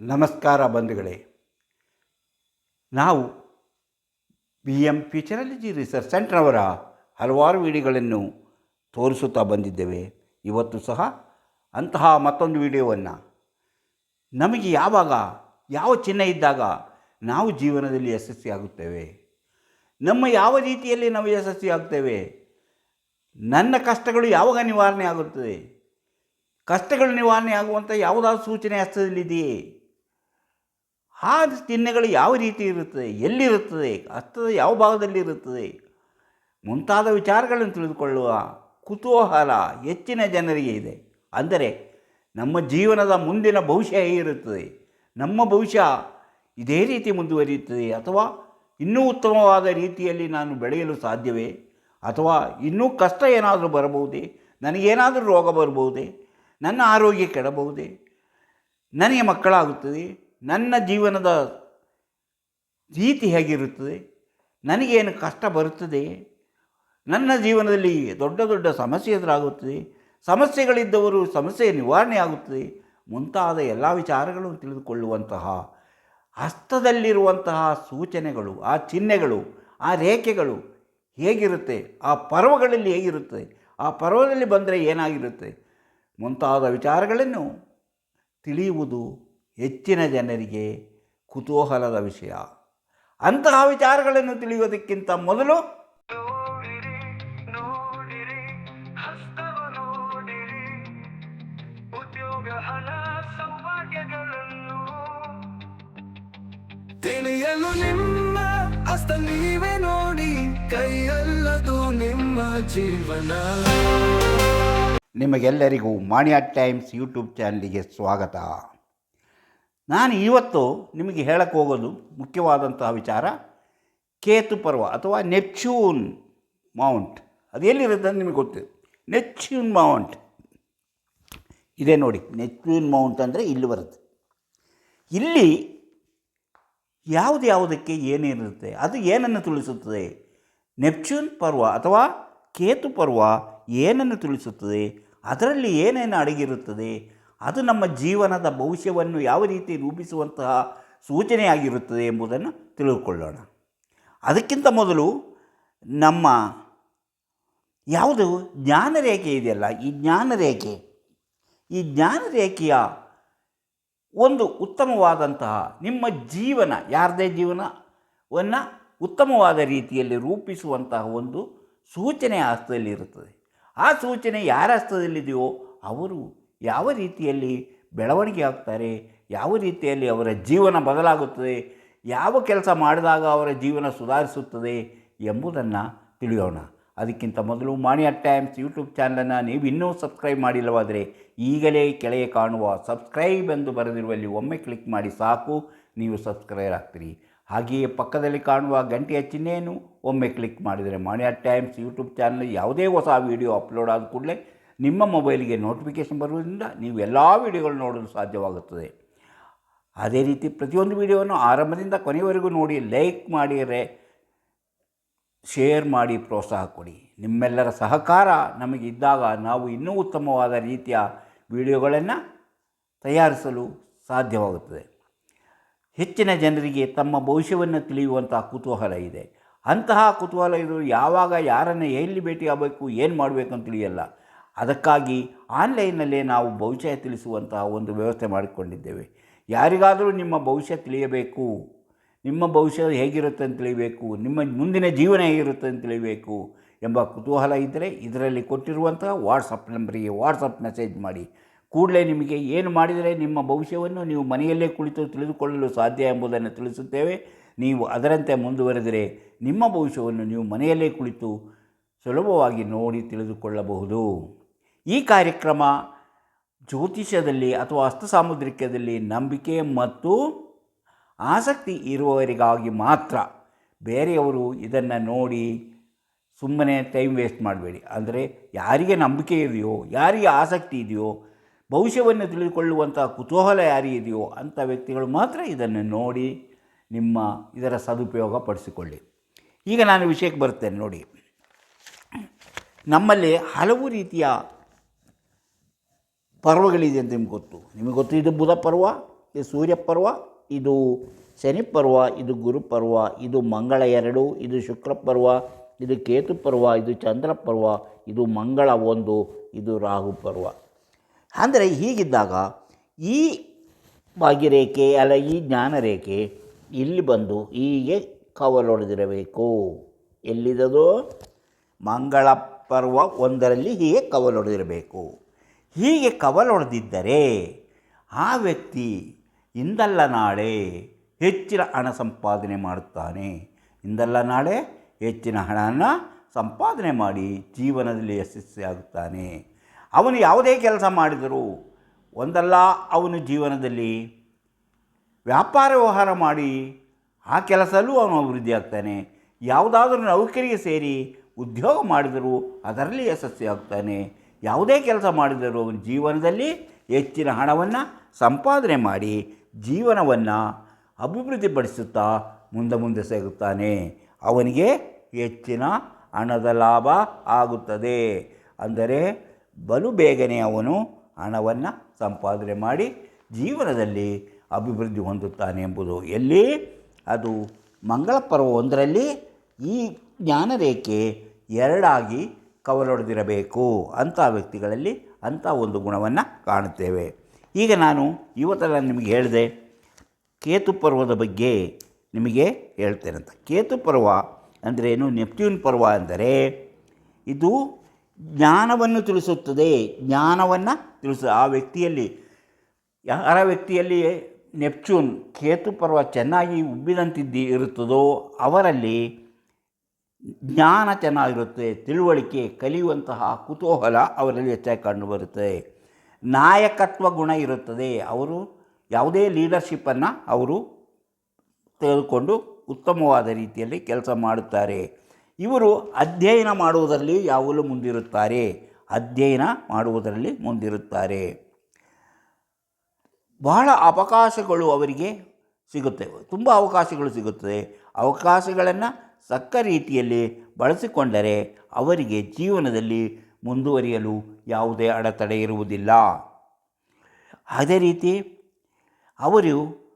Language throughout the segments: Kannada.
ನಮಸ್ಕಾರ ಬಂಧುಗಳೇ. ನಾವು ಬಿ ಎಂ ಫ್ಯೂಚರಾಲಜಿ ರಿಸರ್ಚ್ ಸೆಂಟ್ರವರ ಹಲವಾರು ವಿಡಿಯೋಗಳನ್ನು ತೋರಿಸುತ್ತಾ ಬಂದಿದ್ದೇವೆ. ಇವತ್ತು ಸಹ ಅಂತಹ ಮತ್ತೊಂದು ವಿಡಿಯೋವನ್ನು. ನಮಗೆ ಯಾವಾಗ ಯಾವ ಚಿಹ್ನೆ ಇದ್ದಾಗ ನಾವು ಜೀವನದಲ್ಲಿ ಯಶಸ್ವಿಯಾಗುತ್ತೇವೆ ನಮ್ಮ ಯಾವ ರೀತಿಯಲ್ಲಿ ನಾವು ಯಶಸ್ವಿಯಾಗ್ತೇವೆ ನನ್ನ ಕಷ್ಟಗಳು ಯಾವಾಗ ನಿವಾರಣೆ ಆಗುತ್ತದೆ. ಕಷ್ಟಗಳು ನಿವಾರಣೆ ಆಗುವಂಥ ಯಾವುದಾದ್ರು ಸೂಚನೆ ಹಸ್ತದಲ್ಲಿದೆಯೇ? ಆ ಚಿಹ್ನೆಗಳು ಯಾವ ರೀತಿ ಇರುತ್ತದೆ, ಎಲ್ಲಿರುತ್ತದೆ ಹಸ್ತದ ಯಾವ ಭಾಗದಲ್ಲಿ ಇರುತ್ತದೆ ಮುಂತಾದ ವಿಚಾರಗಳನ್ನು ತಿಳಿದುಕೊಳ್ಳುವ ಕುತೂಹಲ ಹೆಚ್ಚಿನ ಜನರಿಗೆ ಇದೆ. ಅಂದರೆ ನಮ್ಮ ಜೀವನದ ಮುಂದಿನ ಭವಿಷ್ಯ ಹೇಗಿರುತ್ತದೆ? ನಮ್ಮ ಭವಿಷ್ಯ ಇದೇ ರೀತಿ ಮುಂದುವರಿಯುತ್ತದೆ ಅಥವಾ ಇನ್ನೂ ಉತ್ತಮವಾದ ರೀತಿಯಲ್ಲಿ ನಾನು ಬೆಳೆಯಲು ಸಾಧ್ಯವೇ? ಅಥವಾ ಇನ್ನೂ ಕಷ್ಟ ಏನಾದರೂ ಬರಬಹುದೇ? ನನಗೇನಾದರೂ ರೋಗ ಬರಬಹುದೇ? ನನ್ನ ಆರೋಗ್ಯ ಕೆಡಬಹುದೇ? ನನಗೆ ಮಕ್ಕಳಾಗುತ್ತದೆ ನನ್ನ ಜೀವನದ ರೀತಿ ಹೇಗಿರುತ್ತದೆ? ನನಗೇನು ಕಷ್ಟ ಬರುತ್ತದೆ? ನನ್ನ ಜೀವನದಲ್ಲಿ ದೊಡ್ಡ ದೊಡ್ಡ ಸಮಸ್ಯೆ ಎದುರಾಗುತ್ತದೆ. ಸಮಸ್ಯೆಗಳಿದ್ದವರು ಸಮಸ್ಯೆ ನಿವಾರಣೆ ಆಗುತ್ತದೆ. ಮುಂತಾದ ಎಲ್ಲ ವಿಚಾರಗಳು ತಿಳಿದುಕೊಳ್ಳುವಂತಹ, ಹಸ್ತದಲ್ಲಿರುವಂತಹ ಸೂಚನೆಗಳು, ಆ ಚಿಹ್ನೆಗಳು, ಆ ರೇಖೆಗಳು ಹೇಗಿರುತ್ತೆ? ಆ ಪರ್ವಗಳಲ್ಲಿ ಹೇಗಿರುತ್ತೆ? ಆ ಪರ್ವದಲ್ಲಿ ಬಂದರೆ ಏನಾಗಿರುತ್ತೆ? ಮುಂತಾದ ವಿಚಾರಗಳನ್ನು ತಿಳಿಯುವುದು ಹೆಚ್ಚಿನ ಜನರಿಗೆ ಕುತೂಹಲದ ವಿಷಯ. ಅಂತಹ ವಿಚಾರಗಳನ್ನು ತಿಳಿಯುವುದಕ್ಕಿಂತ ಮೊದಲು ತಿಳಿಯಲು ನಿಮ್ಮ ಹಸ್ತ ನೀವೇ ನೋಡಿ ಕೈಯಲ್ಲದು ನಿಮ್ಮ ಜೀವನ. ನಿಮಗೆಲ್ಲರಿಗೂ ಮಾಣಿಯಾ ಟೈಮ್ಸ್ ಯೂಟ್ಯೂಬ್ ಚಾನಲಿಗೆ ಸ್ವಾಗತ. ನಾನು ಇವತ್ತು ನಿಮಗೆ ಹೇಳಕ್ಕೆ ಹೋಗೋದು ಮುಖ್ಯವಾದಂತಹ ವಿಚಾರ ಕೇತು ಪರ್ವ ಅಥವಾ ನೆಪ್ಚೂನ್ ಮೌಂಟ್. ಅದು ಎಲ್ಲಿರುತ್ತೆ ಅಂತ ನಿಮಗೆ ಗೊತ್ತಿದೆ ನೆಪ್ಚೂನ್ ಮೌಂಟ್. ಇದೆ ನೋಡಿ ನೆಪ್ಚೂನ್ ಮೌಂಟ್ ಅಂದರೆ ಇಲ್ಲಿ ಬರುತ್ತೆ. ಇಲ್ಲಿ ಯಾವುದು ಯಾವುದಕ್ಕೆ ಏನೇನಿರುತ್ತೆ ಅದು ಏನನ್ನು ತಿಳಿಸುತ್ತದೆ? ನೆಪ್ಚೂನ್ ಪರ್ವ ಅಥವಾ ಕೇತು ಪರ್ವ ಏನನ್ನು ತಿಳಿಸುತ್ತದೆ? ಅದರಲ್ಲಿ ಏನೇನು ಅಡಗಿರುತ್ತದೆ? ಅದು ನಮ್ಮ ಜೀವನದ ಭವಿಷ್ಯವನ್ನು ಯಾವ ರೀತಿ ರೂಪಿಸುವಂತಹ ಸೂಚನೆಯಾಗಿರುತ್ತದೆ ಎಂಬುದನ್ನು ತಿಳಿದುಕೊಳ್ಳೋಣ ಅದಕ್ಕಿಂತ ಮೊದಲು ನಮ್ಮ ಯಾವುದು ಜ್ಞಾನರೇಖೆ ಇದೆಯಲ್ಲ, ಈ ಜ್ಞಾನರೇಖೆ, ಈ ಜ್ಞಾನರೇಖೆಯ ಒಂದು ಉತ್ತಮವಾದಂತಹ ನಿಮ್ಮ ಜೀವನ, ಯಾರದೇ ಜೀವನವನ್ನು ಉತ್ತಮವಾದ ರೀತಿಯಲ್ಲಿ ರೂಪಿಸುವಂತಹ ಒಂದು ಸೂಚನೆ ಹಸ್ತದಲ್ಲಿ ಇರುತ್ತದೆ ಆ ಸೂಚನೆ ಯಾರ ಹಸ್ತದಲ್ಲಿದೆಯೋ ಅವರು ಯಾವ ರೀತಿಯಲ್ಲಿ ಬೆಳವಣಿಗೆ ಆಗ್ತಾರೆ, ಯಾವ ರೀತಿಯಲ್ಲಿ ಅವರ ಜೀವನ ಬದಲಾಗುತ್ತದೆ, ಯಾವ ಕೆಲಸ ಮಾಡಿದಾಗ ಅವರ ಜೀವನ ಸುಧಾರಿಸುತ್ತದೆ ಎಂಬುದನ್ನು ತಿಳಿಯೋಣ. ಅದಕ್ಕಿಂತ ಮೊದಲು ಮಾಣಿಯ ಟೈಮ್ಸ್ ಯೂಟ್ಯೂಬ್ ಚಾನಲನ್ನು ನೀವು ಇನ್ನೂ ಸಬ್ಸ್ಕ್ರೈಬ್ ಮಾಡಿಲ್ಲವಾದರೆ ಈಗಲೇ ಕೆಳಗೆ ಕಾಣುವ ಸಬ್ಸ್ಕ್ರೈಬ್ ಎಂದು ಬರೆದಿರುವಲ್ಲಿ ಒಮ್ಮೆ ಕ್ಲಿಕ್ ಮಾಡಿ ಸಾಕು, ನೀವು ಸಬ್ಸ್ಕ್ರೈಬ್ ಆಗ್ತೀರಿ. ಹಾಗೆಯೇ ಪಕ್ಕದಲ್ಲಿ ಕಾಣುವ ಗಂಟೆಯ ಚಿಹ್ನೆಯನ್ನು ಒಮ್ಮೆ ಕ್ಲಿಕ್ ಮಾಡಿದರೆ ಮಾಣಿಯ ಟೈಮ್ಸ್ ಯೂಟ್ಯೂಬ್ ಚಾನಲ್ ಯಾವುದೇ ಹೊಸ ವೀಡಿಯೋ ಅಪ್ಲೋಡ್ ಆದ ಕೂಡಲೇ ನಿಮ್ಮ ಮೊಬೈಲಿಗೆ ನೋಟಿಫಿಕೇಷನ್ ಬರುವುದರಿಂದ ನೀವು ಎಲ್ಲ ವಿಡಿಯೋಗಳು ನೋಡಲು ಸಾಧ್ಯವಾಗುತ್ತದೆ. ಅದೇ ರೀತಿ ಪ್ರತಿಯೊಂದು ವಿಡಿಯೋವನ್ನು ಆರಂಭದಿಂದ ಕೊನೆಯವರೆಗೂ ನೋಡಿ, ಲೈಕ್ ಮಾಡಿದರೆ ಶೇರ್ ಮಾಡಿ, ಪ್ರೋತ್ಸಾಹ ಕೊಡಿ. ನಿಮ್ಮೆಲ್ಲರ ಸಹಕಾರ ನಮಗಿದ್ದಾಗ ನಾವು ಇನ್ನೂ ಉತ್ತಮವಾದ ರೀತಿಯ ವಿಡಿಯೋಗಳನ್ನು ತಯಾರಿಸಲು ಸಾಧ್ಯವಾಗುತ್ತದೆ. ಹೆಚ್ಚಿನ ಜನರಿಗೆ ತಮ್ಮ ಭವಿಷ್ಯವನ್ನು ತಿಳಿಯುವಂತಹ ಕುತೂಹಲ ಇದೆ. ಅಂತಹ ಕುತೂಹಲ ಇದು ಯಾವಾಗ ಯಾರನ್ನು ಎಲ್ಲಿ ಭೇಟಿಯಾಗಬೇಕು, ಏನು ಮಾಡಬೇಕು ಅಂತ ತಿಳಿಯಲ್ಲ. ಅದಕ್ಕಾಗಿ ಆನ್ಲೈನಲ್ಲೇ ನಾವು ಭವಿಷ್ಯ ತಿಳಿಸುವಂತಹ ಒಂದು ವ್ಯವಸ್ಥೆ ಮಾಡಿಕೊಂಡಿದ್ದೇವೆ. ಯಾರಿಗಾದರೂ ನಿಮ್ಮ ಭವಿಷ್ಯ ತಿಳಿಯಬೇಕು, ನಿಮ್ಮ ಭವಿಷ್ಯ ಹೇಗಿರುತ್ತೆ ಅಂತ ತಿಳಿಬೇಕು ನಿಮ್ಮ ಮುಂದಿನ ಜೀವನ ಹೇಗಿರುತ್ತೆ ಅಂತ ತಿಳಿಬೇಕು ಎಂಬ ಕುತೂಹಲ ಇದ್ದರೆ ಇದರಲ್ಲಿ ಕೊಟ್ಟಿರುವಂತಹ ವಾಟ್ಸಪ್ ನಂಬರಿಗೆ ವಾಟ್ಸಪ್ ಮೆಸೇಜ್ ಮಾಡಿ. ಕೂಡಲೇ ನಿಮಗೆ ಏನು ಮಾಡಿದರೆ ನಿಮ್ಮ ಭವಿಷ್ಯವನ್ನು ನೀವು ಮನೆಯಲ್ಲೇ ಕುಳಿತು ತಿಳಿದುಕೊಳ್ಳಲು ಸಾಧ್ಯ ಎಂಬುದನ್ನು ತಿಳಿಸುತ್ತೇವೆ. ನೀವು ಅದರಂತೆ ಮುಂದುವರೆದರೆ ನಿಮ್ಮ ಭವಿಷ್ಯವನ್ನು ನೀವು ಮನೆಯಲ್ಲೇ ಕುಳಿತು ಸುಲಭವಾಗಿ ನೋಡಿ ತಿಳಿದುಕೊಳ್ಳಬಹುದು. ಈ ಕಾರ್ಯಕ್ರಮ ಜ್ಯೋತಿಷ್ಯದಲ್ಲಿ ಅಥವಾ ಹಸ್ತ ಸಾಮುದ್ರಿಕದಲ್ಲಿ ನಂಬಿಕೆ ಮತ್ತು ಆಸಕ್ತಿ ಇರುವವರಿಗಾಗಿ ಮಾತ್ರ ಬೇರೆಯವರು ಇದನ್ನು ನೋಡಿ ಸುಮ್ಮನೆ ಟೈಮ್ ವೇಸ್ಟ್ ಮಾಡಬೇಡಿ. ಅಂದರೆ ಯಾರಿಗೆ ನಂಬಿಕೆ ಇದೆಯೋ, ಯಾರಿಗೆ ಆಸಕ್ತಿ ಇದೆಯೋ, ಭವಿಷ್ಯವನ್ನು ತಿಳಿದುಕೊಳ್ಳುವಂಥ ಕುತೂಹಲ ಯಾರಿಗಿದೆಯೋ ಅಂಥ ವ್ಯಕ್ತಿಗಳು ಮಾತ್ರ ಇದನ್ನು ನೋಡಿ ನಿಮ್ಮ ಇದರ ಸದುಪಯೋಗ ಪಡಿಸಿಕೊಳ್ಳಿ. ಈಗ ನಾನು ವಿಷಯಕ್ಕೆ ಬರ್ತೇನೆ ನೋಡಿ. ನಮ್ಮಲ್ಲಿ ಹಲವು ರೀತಿಯ ಪರ್ವಗಳಿದೆ ಅಂತ ನಿಮ್ಗೆ ಗೊತ್ತು. ನಿಮಗೆ ಗೊತ್ತು, ಇದು ಬುಧ ಪರ್ವ, ಇದು ಸೂರ್ಯ ಪರ್ವ, ಇದು ಶನಿ ಪರ್ವ, ಇದು ಗುರು ಪರ್ವ, ಇದು ಮಂಗಳ ಎರಡು, ಇದು ಶುಕ್ರ ಪರ್ವ, ಇದು ಕೇತು ಪರ್ವ, ಇದು ಚಂದ್ರ ಪರ್ವ, ಇದು ಮಂಗಳ ಒಂದು, ಇದು ರಾಹು ಪರ್ವ. ಅಂದರೆ ಹೀಗಿದ್ದಾಗ ಈ ಭಾಗ್ಯರೇಖೆ ಅಲ್ಲ, ಈ ಜ್ಞಾನರೇಖೆ ಇಲ್ಲಿ ಬಂದು ಹೀಗೆ ಕವಲೊಡೆದಿರಬೇಕು ಎಲ್ಲಿದದು? ಮಂಗಳ ಪರ್ವ ಒಂದರಲ್ಲಿ ಹೀಗೆ ಕವಲೊಡೆದಿರಬೇಕು ಹೀಗೆ ಕವಲೊಡೆದಿದ್ದರೆ ಆ ವ್ಯಕ್ತಿ ಇಂದಲ್ಲ ನಾಳೆ ಹೆಚ್ಚಿನ ಹಣ ಸಂಪಾದನೆ ಮಾಡುತ್ತಾನೆ. ಇಂದಲ್ಲ ನಾಳೆ ಹೆಚ್ಚಿನ ಹಣವನ್ನು ಸಂಪಾದನೆ ಮಾಡಿ ಜೀವನದಲ್ಲಿ ಯಶಸ್ವಿಯಾಗುತ್ತಾನೆ. ಅವನು ಯಾವುದೇ ಕೆಲಸ ಮಾಡಿದರೂ ಒಂದಲ್ಲ, ಅವನು ಜೀವನದಲ್ಲಿ ವ್ಯಾಪಾರ ವ್ಯವಹಾರ ಮಾಡಿ ಆ ಕೆಲಸಲ್ಲೂ ಅವನು ಅಭಿವೃದ್ಧಿ ಆಗ್ತಾನೆ. ಯಾವುದಾದ್ರೂ ನೌಕರಿಗೆ ಸೇರಿ ಉದ್ಯೋಗ ಮಾಡಿದರೂ ಅದರಲ್ಲಿ ಯಶಸ್ವಿಯಾಗ್ತಾನೆ. ಯಾವುದೇ ಕೆಲಸ ಮಾಡಿದರೂ ಅವನ ಜೀವನದಲ್ಲಿ ಹೆಚ್ಚಿನ ಹಣವನ್ನು ಸಂಪಾದನೆ ಮಾಡಿ ಜೀವನವನ್ನು ಅಭಿವೃದ್ಧಿಪಡಿಸುತ್ತಾ ಮುಂದೆ ಮುಂದೆ ಸಾಗುತ್ತಾನೆ. ಅವನಿಗೆ ಹೆಚ್ಚಿನ ಹಣದ ಲಾಭ ಆಗುತ್ತದೆ. ಅಂದರೆ ಬಲು ಬೇಗನೆ ಅವನು ಹಣವನ್ನು ಸಂಪಾದನೆ ಮಾಡಿ ಜೀವನದಲ್ಲಿ ಅಭಿವೃದ್ಧಿ ಹೊಂದುತ್ತಾನೆ ಎಂಬುದು. ಎಲ್ಲಿ? ಅದು ಮಂಗಳ ಪರ್ವ ಒಂದರಲ್ಲಿ ಈ ಜ್ಞಾನರೇಖೆ ಎರಡಾಗಿ ಕವಲೊಡೆದಿರಬೇಕು ಅಂಥ ವ್ಯಕ್ತಿಗಳಲ್ಲಿ ಅಂಥ ಒಂದು ಗುಣವನ್ನು ಕಾಣುತ್ತೇವೆ. ಈಗ ನಾನು ಇವತ್ತೆಲ್ಲ ನಿಮಗೆ ಹೇಳಿದೆ, ಕೇತು ಪರ್ವದ ಬಗ್ಗೆ ನಿಮಗೆ ಹೇಳ್ತೇನೆ ಅಂತ. ಕೇತು ಪರ್ವ ಅಂದರೆ ಏನು? ನೆಪ್ಟ್ಯೂನ್ ಪರ್ವ ಅಂದರೆ ಇದು ಜ್ಞಾನವನ್ನು ತಿಳಿಸುತ್ತದೆ, ಜ್ಞಾನವನ್ನು ತಿಳಿಸ, ಆ ವ್ಯಕ್ತಿಯಲ್ಲಿ, ಯಾರ ವ್ಯಕ್ತಿಯಲ್ಲಿ ನೆಪ್ಚೂನ್ ಕೇತು ಪರ್ವ ಚೆನ್ನಾಗಿ ಉಬ್ಬಿದಂತಿದ್ದಿ, ಇರುತ್ತದೋ ಅವರಲ್ಲಿ ಜ್ಞಾನ ಚೆನ್ನಾಗಿರುತ್ತೆ ತಿಳುವಳಿಕೆ ಕಲಿಯುವಂತಹ ಕುತೂಹಲ ಅವರಲ್ಲಿ ಹೆಚ್ಚಾಗಿ ಕಂಡುಬರುತ್ತೆ. ನಾಯಕತ್ವ ಗುಣ ಇರುತ್ತದೆ. ಅವರು ಯಾವುದೇ ಲೀಡರ್ಶಿಪ್ಪನ್ನು ಅವರು ತೆಗೆದುಕೊಂಡು ಉತ್ತಮವಾದ ರೀತಿಯಲ್ಲಿ ಕೆಲಸ ಮಾಡುತ್ತಾರೆ. ಇವರು ಅಧ್ಯಯನ ಮಾಡುವುದರಲ್ಲಿ ಯಾವಾಗಲೂ ಮುಂದಿರುತ್ತಾರೆ. ಅಧ್ಯಯನ ಮಾಡುವುದರಲ್ಲಿ ಮುಂದಿರುತ್ತಾರೆ. ಬಹಳ ಅವಕಾಶಗಳು ಅವರಿಗೆ ಸಿಗುತ್ತೆ. ತುಂಬ ಅವಕಾಶಗಳು ಸಿಗುತ್ತದೆ ಅವಕಾಶಗಳನ್ನು ತಕ್ಕ ರೀತಿಯಲ್ಲಿ ಬಳಸಿಕೊಂಡರೆ ಅವರಿಗೆ ಜೀವನದಲ್ಲಿ ಮುಂದುವರಿಯಲು ಯಾವುದೇ ಅಡೆತಡೆ ಇರುವುದಿಲ್ಲ. ಅದೇ ರೀತಿ ಅವರು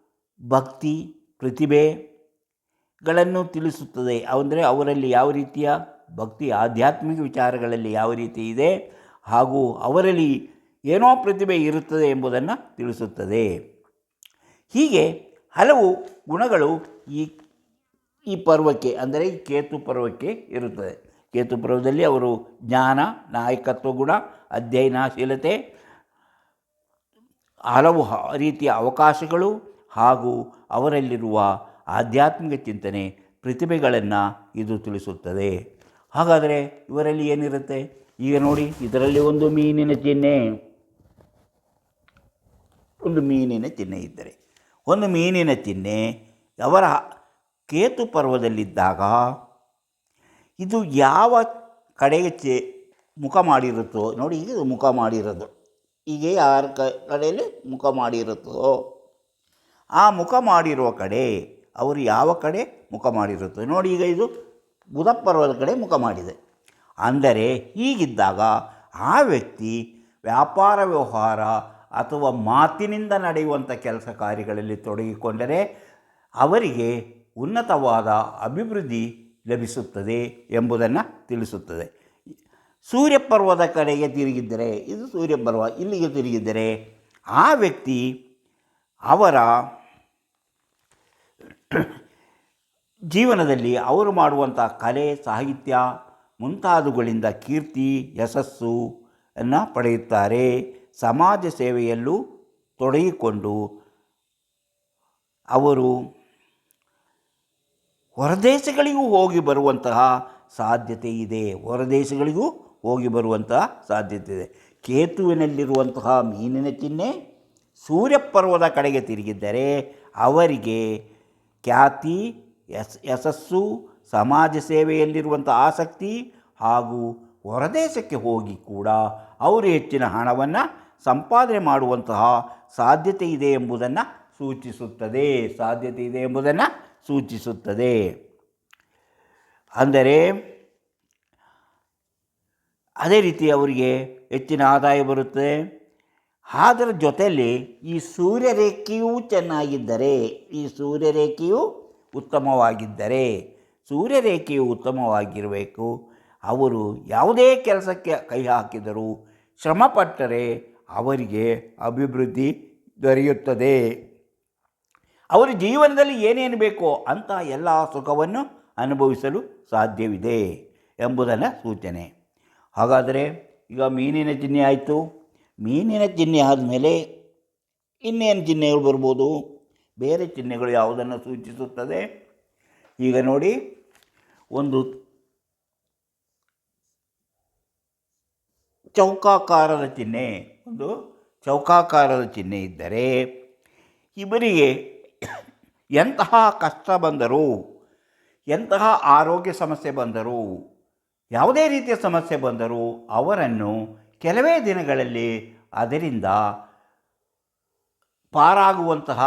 ಭಕ್ತಿ, ಪ್ರತಿಭೆಗಳನ್ನು ತಿಳಿಸುತ್ತದೆ. ಅಂದರೆ ಅವರಲ್ಲಿ ಯಾವ ರೀತಿಯ ಭಕ್ತಿ, ಆಧ್ಯಾತ್ಮಿಕ ವಿಚಾರಗಳಲ್ಲಿ ಯಾವ ರೀತಿ ಇದೆ ಹಾಗೂ ಅವರಲ್ಲಿ ಏನೋ ಪ್ರತಿಭೆ ಇರುತ್ತದೆ ಎಂಬುದನ್ನು ತಿಳಿಸುತ್ತದೆ. ಹೀಗೆ ಹಲವು ಗುಣಗಳು ಈ ಈ ಪರ್ವಕ್ಕೆ, ಅಂದರೆ ಕೇತು ಪರ್ವಕ್ಕೆ ಇರುತ್ತದೆ. ಕೇತು ಪರ್ವದಲ್ಲಿ ಅವರು ಜ್ಞಾನ, ನಾಯಕತ್ವ ಗುಣ, ಅಧ್ಯಯನಶೀಲತೆ, ಹಲವು ರೀತಿಯ ಅವಕಾಶಗಳು ಹಾಗೂ ಅವರಲ್ಲಿರುವ ಆಧ್ಯಾತ್ಮಿಕ ಚಿಂತನೆ ಪ್ರತಿಭೆಗಳನ್ನು ಇದು ತಿಳಿಸುತ್ತದೆ. ಹಾಗಾದರೆ ಇವರಲ್ಲಿ ಏನಿರುತ್ತೆ? ಈಗ ನೋಡಿ, ಇದರಲ್ಲಿ ಒಂದು ಮೀನಿನ ಚಿಹ್ನೆ. ಒಂದು ಮೀನಿನ ಚಿಹ್ನೆ ಇದ್ದರೆ, ಒಂದು ಮೀನಿನ ಚಿಹ್ನೆ, ಅವರ ಕೇತು ಪರ್ವದಲ್ಲಿದ್ದಾಗ ಇದು ಯಾವ ಕಡೆಗೆ ಚೆ ಮುಖ ಮಾಡಿರುತ್ತೋ, ನೋಡಿ ಈಗ ಇದು ಮುಖ ಮಾಡಿರೋದು. ಹೀಗೆ ಯಾರ ಕಡೆಯಲ್ಲಿ ಮುಖ ಮಾಡಿರುತ್ತೋ, ಆ ಮುಖ ಮಾಡಿರುವ ಕಡೆ ಅವರು ಯಾವ ಕಡೆ ಮುಖ ಮಾಡಿರುತ್ತೋ, ನೋಡಿ ಈಗ ಇದು ಬುಧ ಪರ್ವದ ಕಡೆ ಮುಖ ಮಾಡಿದೆ. ಅಂದರೆ ಹೀಗಿದ್ದಾಗ ಆ ವ್ಯಕ್ತಿ ವ್ಯಾಪಾರ ವ್ಯವಹಾರ ಅಥವಾ ಮಾತಿನಿಂದ ನಡೆಯುವಂಥ ಕೆಲಸ ಕಾರ್ಯಗಳಲ್ಲಿ ತೊಡಗಿಕೊಂಡರೆ ಅವರಿಗೆ ಉನ್ನತವಾದ ಅಭಿವೃದ್ಧಿ ಲಭಿಸುತ್ತದೆ ಎಂಬುದನ್ನು ತಿಳಿಸುತ್ತದೆ. ಸೂರ್ಯಪರ್ವದ ಕಡೆಗೆ ತಿರುಗಿದ್ದರೆ, ಇದು ಸೂರ್ಯಪರ್ವ ಇಲ್ಲಿಗೆ ತಿರುಗಿದ್ದರೆ, ಆ ವ್ಯಕ್ತಿ ಅವರ ಜೀವನದಲ್ಲಿ ಅವರು ಮಾಡುವಂಥ ಕಲೆ, ಸಾಹಿತ್ಯ, ಮುಂತಾದವುಗಳಿಂದ ಕೀರ್ತಿ, ಯಶಸ್ಸು ಅನ್ನು ಪಡೆಯುತ್ತಾರೆ. ಸಮಾಜ ಸೇವೆಯಲ್ಲೂ ತೊಡಗಿಕೊಂಡು ಅವರು ಹೊರದೇಶಗಳಿಗೂ ಹೋಗಿ ಬರುವಂತಹ ಸಾಧ್ಯತೆ ಇದೆ. ಹೊರದೇಶಗಳಿಗೂ ಹೋಗಿ ಬರುವಂತಹ ಸಾಧ್ಯತೆ ಇದೆ. ಕೇತುವಿನಲ್ಲಿರುವಂತಹ ಮೀನಿನ ಚಿಹ್ನೆ ಸೂರ್ಯಪರ್ವದ ಕಡೆಗೆ ತಿರುಗಿದ್ದರೆ ಅವರಿಗೆ ಖ್ಯಾತಿ, ಯಸ್, ಯಶಸ್ಸು, ಸಮಾಜ ಸೇವೆಯಲ್ಲಿರುವಂಥ ಆಸಕ್ತಿ ಹಾಗೂ ಹೊರದೇಶಕ್ಕೆ ಹೋಗಿ ಕೂಡ ಅವರು ಹೆಚ್ಚಿನ ಹಣವನ್ನು ಸಂಪಾದನೆ ಮಾಡುವಂತಹ ಸಾಧ್ಯತೆ ಇದೆ ಎಂಬುದನ್ನು ಸೂಚಿಸುತ್ತದೆ. ಸಾಧ್ಯತೆ ಇದೆ ಎಂಬುದನ್ನು ಸೂಚಿಸುತ್ತದೆ. ಅಂದರೆ, ಅದೇ ರೀತಿ ಅವರಿಗೆ ಹೆಚ್ಚಿನ ಆದಾಯ ಬರುತ್ತದೆ. ಅದರ ಜೊತೆಯಲ್ಲಿ ಈ ಸೂರ್ಯರೇಖೆಯೂ ಚೆನ್ನಾಗಿದ್ದರೆ, ಈ ಸೂರ್ಯರೇಖೆಯು ಉತ್ತಮವಾಗಿದ್ದರೆ, ಸೂರ್ಯರೇಖೆಯು ಉತ್ತಮವಾಗಿರಬೇಕು. ಅವರು ಯಾವುದೇ ಕೆಲಸಕ್ಕೆ ಕೈ ಹಾಕಿದರೂ ಶ್ರಮಪಟ್ಟರೆ ಅವರಿಗೆ ಅಭಿವೃದ್ಧಿ ದೊರೆಯುತ್ತದೆ. ಅವರ ಜೀವನದಲ್ಲಿ ಏನೇನು ಬೇಕೋ ಅಂತ ಎಲ್ಲ ಸುಖವನ್ನು ಅನುಭವಿಸಲು ಸಾಧ್ಯವಿದೆ ಎಂಬುದನ್ನು ಸೂಚನೆ. ಹಾಗಾದರೆ ಈಗ ಮೀನಿನ ಚಿಹ್ನೆ ಆಯಿತು. ಮೀನಿನ ಚಿಹ್ನೆ ಆದಮೇಲೆ ಇನ್ನೇನು ಚಿಹ್ನೆಗಳು ಬರ್ಬೋದು? ಬೇರೆ ಚಿಹ್ನೆಗಳು ಯಾವುದನ್ನು ಸೂಚಿಸುತ್ತದೆ? ಈಗ ನೋಡಿ, ಒಂದು ಚೌಕಾಕಾರದ ಚಿಹ್ನೆ, ಒಂದು ಚೌಕಾಕಾರದ ಚಿಹ್ನೆ ಇದ್ದರೆ ಇವರಿಗೆ ಎಂತಹ ಕಷ್ಟ ಬಂದರೂ, ಎಂತಹ ಆರೋಗ್ಯ ಸಮಸ್ಯೆ ಬಂದರೂ, ಯಾವುದೇ ರೀತಿಯ ಸಮಸ್ಯೆ ಬಂದರೂ ಅವರನ್ನು ಕೆಲವೇ ದಿನಗಳಲ್ಲಿ ಅದರಿಂದ ಪಾರಾಗುವಂತಹ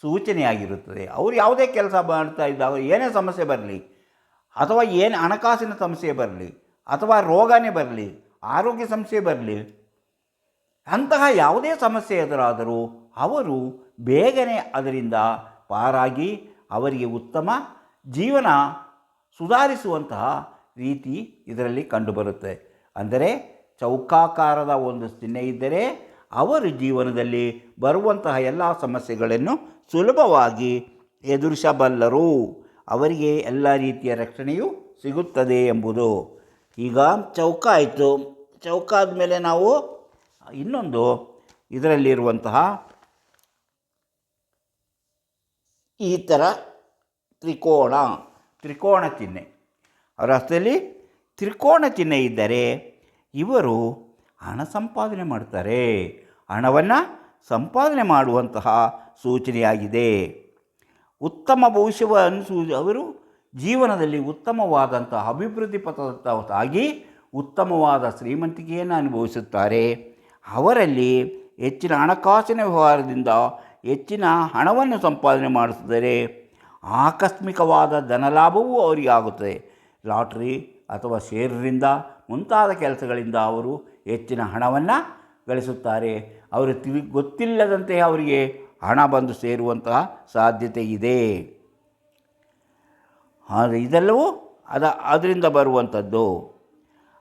ಸೂಚನೆಯಾಗಿರುತ್ತದೆ. ಅವರು ಯಾವುದೇ ಕೆಲಸ ಮಾಡ್ತಾ ಇದ್ದಾಗ ಏನೇ ಸಮಸ್ಯೆ ಬರಲಿ, ಅಥವಾ ಏನು ಹಣಕಾಸಿನ ಸಮಸ್ಯೆ ಬರಲಿ, ಅಥವಾ ರೋಗನೇ ಬರಲಿ, ಆರೋಗ್ಯ ಸಮಸ್ಯೆ ಬರಲಿ, ಅಂತಹ ಯಾವುದೇ ಸಮಸ್ಯೆ ಎದುರಾದರೂ ಅವರು ಬೇಗನೆ ಅದರಿಂದ ಪಾರಾಗಿ ಅವರಿಗೆ ಉತ್ತಮ ಜೀವನ ಸುಧಾರಿಸುವಂತಹ ರೀತಿ ಇದರಲ್ಲಿ ಕಂಡುಬರುತ್ತೆ. ಅಂದರೆ ಚೌಕಾಕಾರದ ಒಂದು ಚಿಹ್ನೆ ಇದ್ದರೆ ಅವರು ಜೀವನದಲ್ಲಿ ಬರುವಂತಹ ಎಲ್ಲ ಸಮಸ್ಯೆಗಳನ್ನು ಸುಲಭವಾಗಿ ಎದುರಿಸಬಲ್ಲರು. ಅವರಿಗೆ ಎಲ್ಲ ರೀತಿಯ ರಕ್ಷಣೆಯು ಸಿಗುತ್ತದೆ ಎಂಬುದು. ಈಗ ಚೌಕ ಆಯಿತು. ಚೌಕ ಆದಮೇಲೆ ನಾವು ಇನ್ನೊಂದು ಇದರಲ್ಲಿರುವಂತಹ ಈ ಥರ ತ್ರಿಕೋಣ ತ್ರಿಕೋಣ ಚಿಹ್ನೆ. ಅವರ ಹಸ್ತದಲ್ಲಿ ತ್ರಿಕೋಣ ಚಿಹ್ನೆ ಇದ್ದರೆ ಇವರು ಹಣ ಸಂಪಾದನೆ ಮಾಡ್ತಾರೆ. ಹಣವನ್ನು ಸಂಪಾದನೆ ಮಾಡುವಂತಹ ಸೂಚನೆಯಾಗಿದೆ. ಉತ್ತಮ ಭವಿಷ್ಯವನ್ನು ಸೂ, ಅವರು ಜೀವನದಲ್ಲಿ ಉತ್ತಮವಾದಂಥ ಅಭಿವೃದ್ಧಿ ಪಥದತ್ತಾಗಿ ಉತ್ತಮವಾದ ಶ್ರೀಮಂತಿಕೆಯನ್ನು ಅನುಭವಿಸುತ್ತಾರೆ. ಅವರಲ್ಲಿ ಹೆಚ್ಚಿನ ಹಣಕಾಸಿನ ವ್ಯವಹಾರದಿಂದ ಹೆಚ್ಚಿನ ಹಣವನ್ನು ಸಂಪಾದನೆ ಮಾಡಿಸಿದರೆ ಆಕಸ್ಮಿಕವಾದ ಧನಲಾಭವೂ ಅವರಿಗೆ ಆಗುತ್ತದೆ. ಲಾಟ್ರಿ ಅಥವಾ ಷೇರ್ರಿಂದ ಮುಂತಾದ ಕೆಲಸಗಳಿಂದ ಅವರು ಹೆಚ್ಚಿನ ಹಣವನ್ನು ಗಳಿಸುತ್ತಾರೆ. ಅವರು ತಿಳಿ ಗೊತ್ತಿಲ್ಲದಂತೆ ಅವರಿಗೆ ಹಣ ಬಂದು ಸೇರುವಂತಹ ಸಾಧ್ಯತೆ ಇದೆ. ಆದರೆ ಇದೆಲ್ಲವೂ ಅದ, ಅದರಿಂದ ಬರುವಂಥದ್ದು.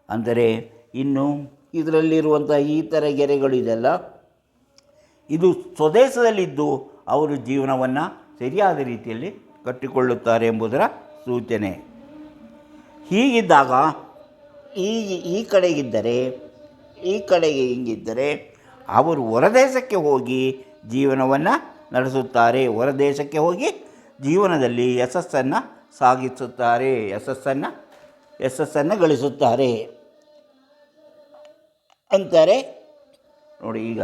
ಅಂದರೆ ಇನ್ನು ಇದರಲ್ಲಿರುವಂಥ ಈ ಥರ ಗೆರೆಗಳು ಇದೆಲ್ಲ ಇದು ಸ್ವದೇಶದಲ್ಲಿದ್ದು ಅವರು ಜೀವನವನ್ನು ಸರಿಯಾದ ರೀತಿಯಲ್ಲಿ ಕಟ್ಟಿಕೊಳ್ಳುತ್ತಾರೆ ಎಂಬುದರ ಸೂಚನೆ. ಹೀಗಿದ್ದಾಗ ಈ ಈ ಕಡೆಗಿದ್ದರೆ, ಈ ಕಡೆಗೆ ಹಿಂಗಿದ್ದರೆ ಅವರು ಹೊರದೇಶಕ್ಕೆ ಹೋಗಿ ಜೀವನವನ್ನು ನಡೆಸುತ್ತಾರೆ. ಹೊರದೇಶಕ್ಕೆ ಹೋಗಿ ಜೀವನದಲ್ಲಿ ಯಶಸ್ಸನ್ನು ಸಾಗಿಸುತ್ತಾರೆ. ಯಶಸ್ಸನ್ನು ಯಶಸ್ಸನ್ನು ಗಳಿಸುತ್ತಾರೆ. ಅಂತಾರೆ. ನೋಡಿ ಈಗ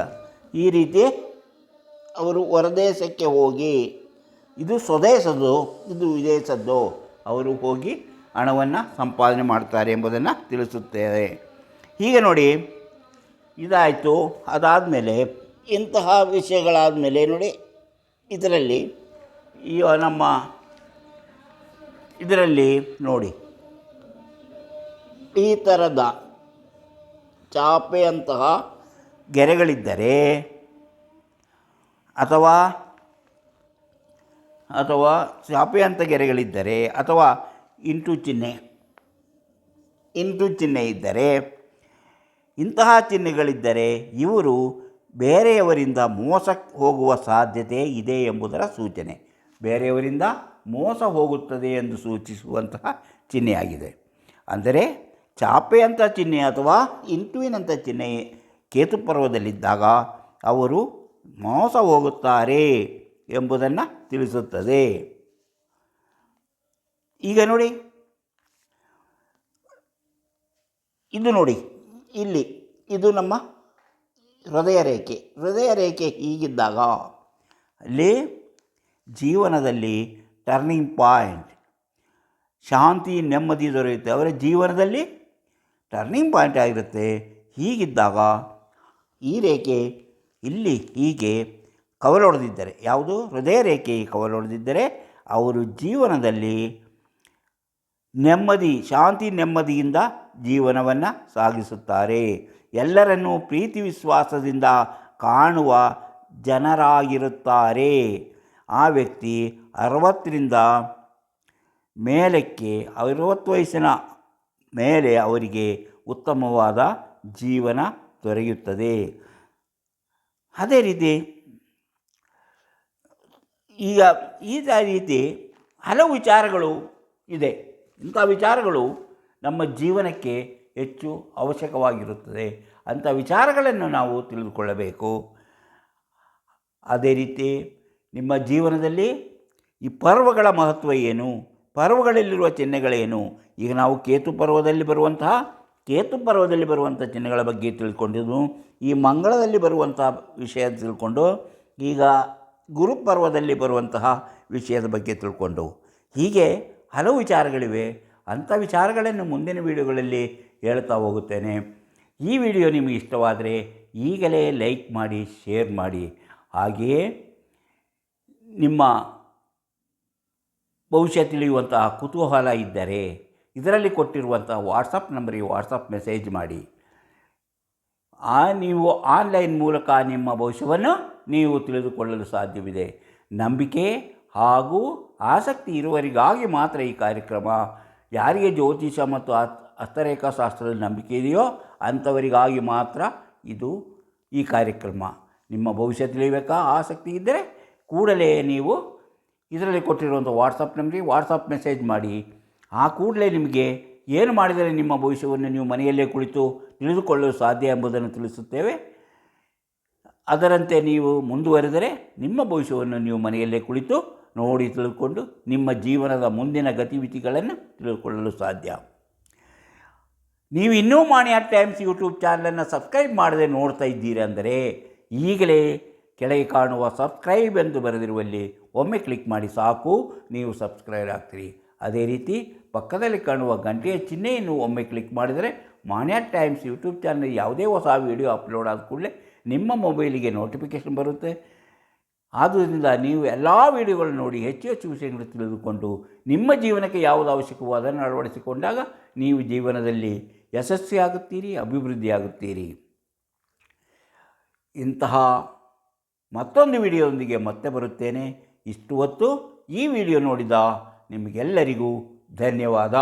ಈ ರೀತಿ ಅವರು ಹೊರದೇಶಕ್ಕೆ ಹೋಗಿ, ಇದು ಸ್ವದೇಶದ್ದು, ಇದು ವಿದೇಶದ್ದು, ಅವರು ಹೋಗಿ ಹಣವನ್ನು ಸಂಪಾದನೆ ಮಾಡ್ತಾರೆ ಎಂಬುದನ್ನು ತಿಳಿಸುತ್ತೇವೆ. ಹೀಗೆ ನೋಡಿ, ಇದಾಯಿತು. ಅದಾದ ಮೇಲೆ ಇಂತಹ ವಿಷಯಗಳಾದ ಮೇಲೆ ನೋಡಿ, ಇದರಲ್ಲಿ ಈ ನಮ್ಮ, ಇದರಲ್ಲಿ ನೋಡಿ, ಈ ಥರದ ಚಾಪೆಯಂತಹ ಗೆರೆಗಳಿದ್ದರೆ ಅಥವಾ ಅಥವಾ ಚಾಪೆಯಂಥ ಗೆರೆಗಳಿದ್ದರೆ ಅಥವಾ ಇಂಟು ಚಿಹ್ನೆ ಇಂಟು ಚಿಹ್ನೆ ಇದ್ದರೆ, ಇಂತಹ ಚಿಹ್ನೆಗಳಿದ್ದರೆ ಇವರು ಬೇರೆಯವರಿಂದ ಮೋಸ ಹೋಗುವ ಸಾಧ್ಯತೆ ಇದೆ ಎಂಬುದರ ಸೂಚನೆ. ಬೇರೆಯವರಿಂದ ಮೋಸ ಹೋಗುತ್ತದೆ ಎಂದು ಸೂಚಿಸುವಂತಹ ಚಿಹ್ನೆಯಾಗಿದೆ. ಅಂದರೆ, ಚಾಪೆಯಂಥ ಚಿಹ್ನೆ ಅಥವಾ ಇಂಟುವಿನಂಥ ಚಿಹ್ನೆ ಕೇತುಪರ್ವದಲ್ಲಿದ್ದಾಗ ಅವರು ಮೋಸ ಹೋಗುತ್ತಾರೆ ಎಂಬುದನ್ನು ತಿಳಿಸುತ್ತದೆ. ಈಗ ನೋಡಿ, ಇದು ನೋಡಿ, ಇಲ್ಲಿ ಇದು ನಮ್ಮ ಹೃದಯ ರೇಖೆ. ಹೃದಯ ರೇಖೆ ಹೀಗಿದ್ದಾಗ ಅಲ್ಲಿ ಜೀವನದಲ್ಲಿ ಟರ್ನಿಂಗ್ ಪಾಯಿಂಟ್ ಶಾಂತಿ, ನೆಮ್ಮದಿ ದೊರೆಯುತ್ತೆ. ಅವರ ಜೀವನದಲ್ಲಿ ಟರ್ನಿಂಗ್ ಪಾಯಿಂಟ್ ಆಗಿರುತ್ತೆ. ಹೀಗಿದ್ದಾಗ ಈ ರೇಖೆ ಇಲ್ಲಿ ಹೀಗೆ ಕವಲೊಡೆದಿದ್ದರೆ, ಯಾವುದು? ಹೃದಯ ರೇಖೆ ಕವಲೊಡೆದಿದ್ದರೆ ಅವರು ಜೀವನದಲ್ಲಿ ನೆಮ್ಮದಿ, ಶಾಂತಿ ನೆಮ್ಮದಿಯಿಂದ ಜೀವನವನ್ನು ಸಾಗಿಸುತ್ತಾರೆ. ಎಲ್ಲರನ್ನೂ ಪ್ರೀತಿ ವಿಶ್ವಾಸದಿಂದ ಕಾಣುವ ಜನರಾಗಿರುತ್ತಾರೆ. ಆ ವ್ಯಕ್ತಿ ಅರವತ್ತರಿಂದ ಮೇಲಕ್ಕೆ, ಅರವತ್ತು ವಯಸ್ಸಿನ ಮೇಲೆ ಅವರಿಗೆ ಉತ್ತಮವಾದ ಜೀವನ ದೊರೆಯುತ್ತದೆ. ಅದೇ ರೀತಿ ಈಗ ಈ ರೀತಿ ಹಲವು ವಿಚಾರಗಳು ಇದೆ. ಇಂಥ ವಿಚಾರಗಳು ನಮ್ಮ ಜೀವನಕ್ಕೆ ಹೆಚ್ಚು ಅವಶ್ಯಕವಾಗಿರುತ್ತದೆ. ಅಂಥ ವಿಚಾರಗಳನ್ನು ನಾವು ತಿಳಿದುಕೊಳ್ಳಬೇಕು. ಅದೇ ರೀತಿ ನಿಮ್ಮ ಜೀವನದಲ್ಲಿ ಈ ಪರ್ವಗಳ ಮಹತ್ವ ಏನು? ಪರ್ವಗಳಲ್ಲಿರುವ ಚಿಹ್ನೆಗಳೇನು? ಈಗ ನಾವು ಕೇತು ಪರ್ವದಲ್ಲಿ ಬರುವಂತಹ ಕೇತು ಪರ್ವದಲ್ಲಿ ಬರುವಂಥ ಚಿಹ್ನೆಗಳ ಬಗ್ಗೆ ತಿಳ್ಕೊಂಡಿದ್ದು ಈ ಮಂಗಳದಲ್ಲಿ ಬರುವಂಥ ವಿಷಯ ತಿಳ್ಕೊಂಡು, ಈಗ ಗುರು ಪರ್ವದಲ್ಲಿ ಬರುವಂತಹ ವಿಷಯದ ಬಗ್ಗೆ ತಿಳ್ಕೊಂಡು. ಹೀಗೆ ಹಲವು ವಿಚಾರಗಳಿವೆ. ಅಂಥ ವಿಚಾರಗಳನ್ನು ಮುಂದಿನ ವಿಡಿಯೋಗಳಲ್ಲಿ ಹೇಳ್ತಾ ಹೋಗುತ್ತೇನೆ. ಈ ವಿಡಿಯೋ ನಿಮಗೆ ಇಷ್ಟವಾದರೆ ಈಗಲೇ ಲೈಕ್ ಮಾಡಿ, ಶೇರ್ ಮಾಡಿ. ಹಾಗೆಯೇ ನಿಮ್ಮ ಭವಿಷ್ಯ ತಿಳಿಯುವಂತಹ ಕುತೂಹಲ ಇದ್ದರೆ ಇದರಲ್ಲಿ ಕೊಟ್ಟಿರುವಂಥ ವಾಟ್ಸಪ್ ನಂಬರಿಗೆ ವಾಟ್ಸಪ್ ಮೆಸೇಜ್ ಮಾಡಿ. ಆ ನೀವು ಆನ್ಲೈನ್ ಮೂಲಕ ನಿಮ್ಮ ಭವಿಷ್ಯವನ್ನು ನೀವು ತಿಳಿದುಕೊಳ್ಳಲು ಸಾಧ್ಯವಿದೆ. ನಂಬಿಕೆ ಹಾಗೂ ಆಸಕ್ತಿ ಇರುವರಿಗಾಗಿ ಮಾತ್ರ ಈ ಕಾರ್ಯಕ್ರಮ. ಯಾರಿಗೆ ಜ್ಯೋತಿಷ ಮತ್ತು ಹಸ್ತರೇಖಾಶಾಸ್ತ್ರದ ನಂಬಿಕೆ ಇದೆಯೋ ಅಂಥವರಿಗಾಗಿ ಮಾತ್ರ ಇದು ಈ ಕಾರ್ಯಕ್ರಮ. ನಿಮ್ಮ ಭವಿಷ್ಯ ತಿಳಿಯಬೇಕಾ ಆಸಕ್ತಿ ಇದ್ದರೆ ಕೂಡಲೇ ನೀವು ಇದರಲ್ಲಿ ಕೊಟ್ಟಿರುವಂಥ ವಾಟ್ಸಪ್ ನಂಬರಿಗೆ ವಾಟ್ಸಪ್ ಮೆಸೇಜ್ ಮಾಡಿ. ಆ ಕೂಡಲೇ ನಿಮಗೆ ಏನು ಮಾಡಿದರೆ ನಿಮ್ಮ ಭವಿಷ್ಯವನ್ನು ನೀವು ಮನೆಯಲ್ಲೇ ಕುಳಿತು ತಿಳಿದುಕೊಳ್ಳಲು ಸಾಧ್ಯ ಎಂಬುದನ್ನು ತಿಳಿಸುತ್ತೇವೆ. ಅದರಂತೆ ನೀವು ಮುಂದುವರೆದರೆ ನಿಮ್ಮ ಭವಿಷ್ಯವನ್ನು ನೀವು ಮನೆಯಲ್ಲೇ ಕುಳಿತು ನೋಡಿ ತಿಳಿದುಕೊಂಡು ನಿಮ್ಮ ಜೀವನದ ಮುಂದಿನ ಗತಿವಿಧಿಗಳನ್ನು ತಿಳಿದುಕೊಳ್ಳಲು ಸಾಧ್ಯ. ನೀವು ಇನ್ನೂ ಮಾಣಿಯ ಟೈಮ್ಸ್ ಯೂಟ್ಯೂಬ್ ಚಾನಲನ್ನು ಸಬ್ಸ್ಕ್ರೈಬ್ ಮಾಡದೆ ನೋಡ್ತಾ ಇದ್ದೀರಿ ಅಂದರೆ ಈಗಲೇ ಕೆಳಗೆ ಕಾಣುವ ಸಬ್ಸ್ಕ್ರೈಬ್ ಎಂದು ಬರೆದಿರುವಲ್ಲಿ ಒಮ್ಮೆ ಕ್ಲಿಕ್ ಮಾಡಿ ಸಾಕು, ನೀವು ಸಬ್ಸ್ಕ್ರೈಬ್ ಆಗ್ತೀರಿ. ಅದೇ ರೀತಿ ಪಕ್ಕದಲ್ಲಿ ಕಾಣುವ ಗಂಟೆಯ ಚಿಹ್ನೆಯನ್ನು ಒಮ್ಮೆ ಕ್ಲಿಕ್ ಮಾಡಿದರೆ ಮಾನ್ಯ ಟೈಮ್ಸ್ ಯೂಟ್ಯೂಬ್ ಚಾನಲ್ ಯಾವುದೇ ಹೊಸ ವಿಡಿಯೋ ಅಪ್ಲೋಡ್ ಆದ ಕೂಡಲೇ ನಿಮ್ಮ ಮೊಬೈಲಿಗೆ ನೋಟಿಫಿಕೇಷನ್ ಬರುತ್ತೆ. ಆದ್ದರಿಂದ ನೀವು ಎಲ್ಲ ವಿಡಿಯೋಗಳನ್ನು ನೋಡಿ ಹೆಚ್ಚು ಹೆಚ್ಚು ವಿಷಯಗಳು ತಿಳಿದುಕೊಂಡು ನಿಮ್ಮ ಜೀವನಕ್ಕೆ ಯಾವುದು ಅವಶ್ಯಕವೋ ಅದನ್ನು ಅಳವಡಿಸಿಕೊಂಡಾಗ ನೀವು ಜೀವನದಲ್ಲಿ ಯಶಸ್ವಿಯಾಗುತ್ತೀರಿ ಅಭಿವೃದ್ಧಿಯಾಗುತ್ತೀರಿ ಇಂತಹ ಮತ್ತೊಂದು ವಿಡಿಯೋದೊಂದಿಗೆ ಮತ್ತೆ ಬರುತ್ತೇನೆ. ಇಷ್ಟು ಹೊತ್ತು ಈ ವಿಡಿಯೋ ನೋಡಿದ ನಿಮಗೆಲ್ಲರಿಗೂ ಧನ್ಯವಾದ.